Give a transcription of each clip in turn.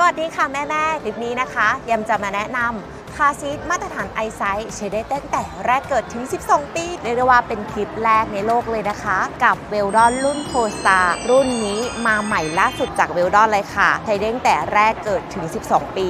สวัสดีค่ะแม่แม่คลิปนี้นะคะยมจะมาแนะนำ คาซีทมาตรฐานไอไซส์ใช้ได้ตั้งแต่แรกเกิดถึง 12 ปีเรียกได้ว่าเป็นคลิปแรกในโลกเลยนะคะ กับเวลดอนรุ่นโ o สตารุ่นนี้มาใหม่ล่าสุดจากเวลดอนเลยค่ะ ใช้ได้ตั้งแต่แรกเกิดถึง 12 ปี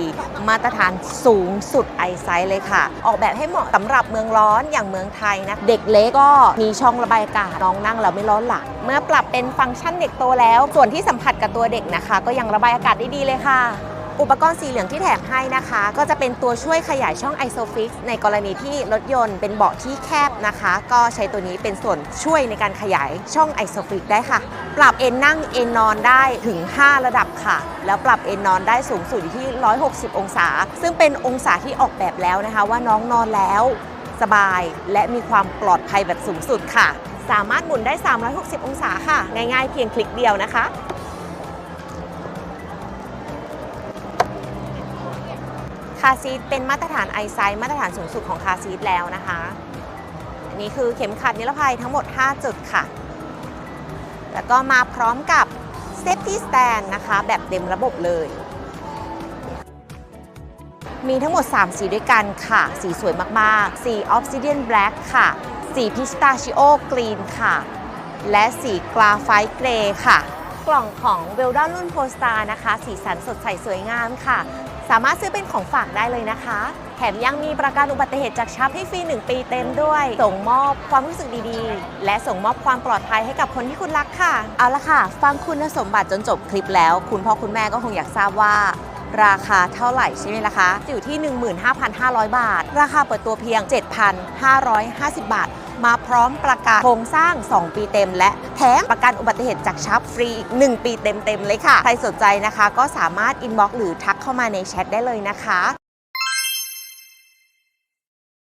มาตรฐานสูงสุดไอไซส์เลยค่ะ ออกแบบให้เหมาะสำหรับเมืองร้อนอย่างเมืองไทยนะเด็กเล็กก็มีช่องระบายอากาศน้องนั่งแล้วไม่ร้อนหลังเมื่อปรับเป็นฟังก์ชันเด็กโตแล้ว ส่วนที่สัมผัสกับตัวเด็กนะคะ ก็ยังระบายอากาศได้ดีเลยค่ะ อุปกรณ์สีเหลืองที่แถมให้นะคะ ก็จะเป็นตัวช่วยขยายช่อง ISOFIX ในกรณีที่รถยนต์เป็นเบาะที่แคบนะคะ ก็ใช้ตัวนี้เป็นส่วนช่วยในการขยายช่อง ISOFIX ได้ค่ะ ปรับเอนนั่งเอนนอนได้ถึง 5 ระดับค่ะ แล้วปรับเอนนอนได้สูงสุดอยู่ที่ 160 องศา ซึ่งเป็นองศาที่ออกแบบแล้วนะคะ ว่าน้องนอนแล้ว สบายและมีความปลอดภัยแบบสูงสุดค่ะ สามารถหมุนได้ 360 องศาค่ะ ง่ายๆเพียงคลิกเดียวนะคะ คาร์ซีทเป็นมาตรฐานไอไซส์มาตรฐานสูงสุดของคาร์ซีทแล้วนะคะ อันนี้คือเข็มขัดนิรภัยทั้งหมด 5 จุดค่ะ แล้วก็มาพร้อมกับ Safety Stand นะคะ แบบเต็มระบบเลย มีทั้งหมด 3 สีด้วยกันค่ะ สีสวยมากๆ สี Obsidian Black ค่ะ สี Pistachio Green ค่ะ และสีกราไฟต์เกรย์ค่ะ กล่องของเวลดอนรุ่นโพสตานะคะ สีสันสดใสสวยงามค่ะ สามารถซื้อเป็นของฝากได้เลยนะคะ แถมยังมีประกันอุบัติเหตุจากชับให้ฟรี 1 ปีเต็มด้วย ส่งมอบความรู้สึกดีๆ และส่งมอบความปลอดภัยให้กับคนที่คุณรักค่ะ เอาละค่ะ ฟังคุณสมบัติจนจบคลิปแล้ว คุณพ่อคุณแม่ก็คงอยากทราบว่าราคาเท่าไหร่ใช่ไหมล่ะคะ อยู่ที่ 15,500 บาท ราคาเปิดตัวเพียง 7,550 บาท มาพร้อมประกาศโครงสร้าง 2 ปีเต็ม และแถมประกันอุบัติเหตุจากชับฟรีอีก 1 ปีเต็มๆเลยค่ะ ใครสนใจนะคะก็สามารถอินบ็อกซ์หรือทักเข้ามาในแชทได้เลยนะคะ